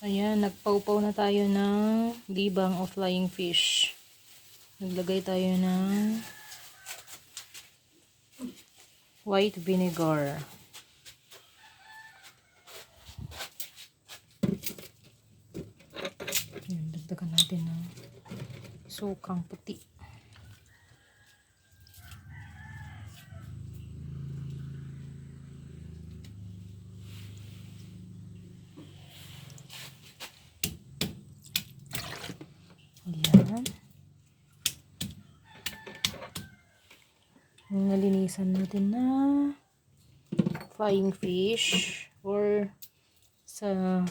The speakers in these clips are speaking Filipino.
Ayan, nagpaupaw na tayo ng libang o flying fish. Naglagay tayo ng white vinegar. Ayan, dagdagan natin ng sukang puti. Ayan. Nalinisan natin na flying fish or sa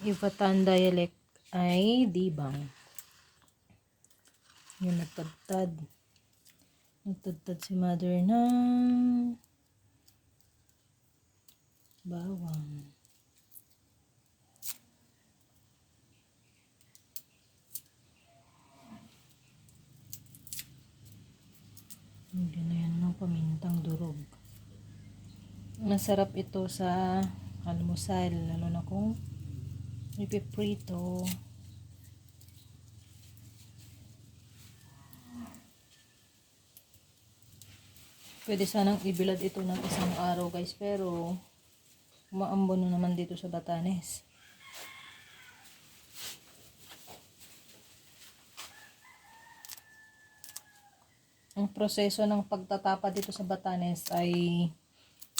Ivatan dialect ay dibang. Yung nagtadtad. Nagtadtad si mother ng bawang. Hindi na yan ng pamintang durog. Masarap ito sa almusal, lalo na kung ipiprito. Pwede sanang ibilad ito ng isang araw guys, pero umaambon na naman dito sa Batanes. Ang proseso ng pagtatapa dito sa Batanes ay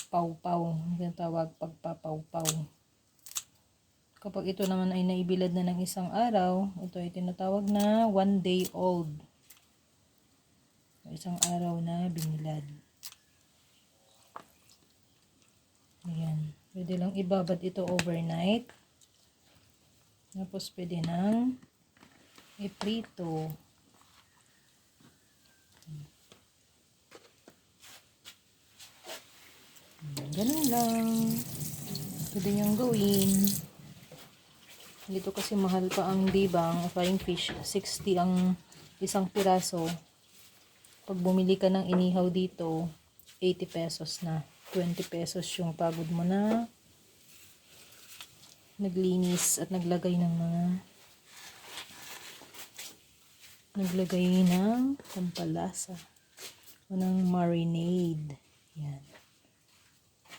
pau-pau. Yung tawag pagpapaw-paw. Kapag ito naman ay naibilad na ng isang araw, ito ay tinatawag na one day old. Isang araw na binilad. Ayan. Pwede lang ibabad ito overnight. Tapos pwede nang iprito. Ganun lang. Pwede niyang gawin. Dito kasi mahal pa ang dibang, flying fish. 60 ang isang piraso. Pag bumili ka ng inihaw dito, 80 pesos na. 20 pesos yung pagod mo na naglinis at naglagay ng mga naglagay ng pampalasa o ng marinade. Yan.